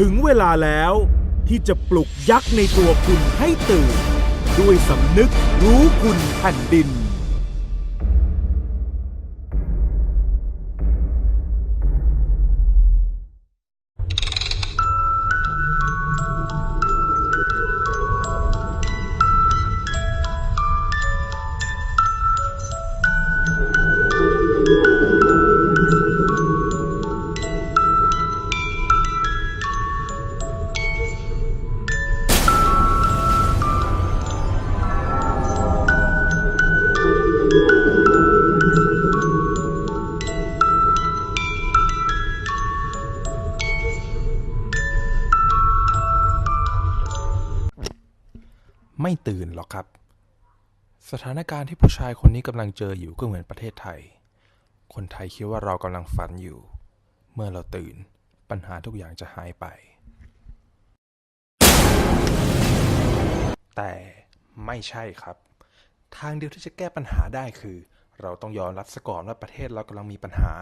ถึงเวลาแล้วที่จะปลุกยักษ์ในตัวคุณให้ตื่น ด้วยสำนึกรู้คุณแผ่นดิน ไม่ตื่นหรอกครับ สถานการณ์ที่ผู้ชายคนนี้กำลังเจออยู่ก็เหมือนประเทศไทย คนไทยคิดว่าเรากำลังฝันอยู่ เมื่อเราตื่นปัญหาทุกอย่างจะหายไป แต่ไม่ใช่ครับ ทางเดียวที่จะแก้ปัญหาได้คือ เราต้องยอมรับซะก่อนว่าประเทศเรากำลังมีปัญหา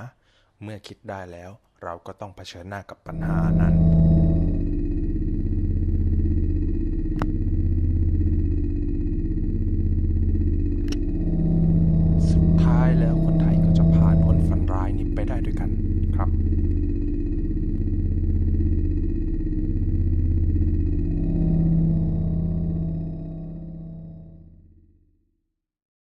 เมื่อคิดได้แล้วเราก็ต้องเผชิญหน้ากับปัญหานั้น ได้ด้วยกันครับ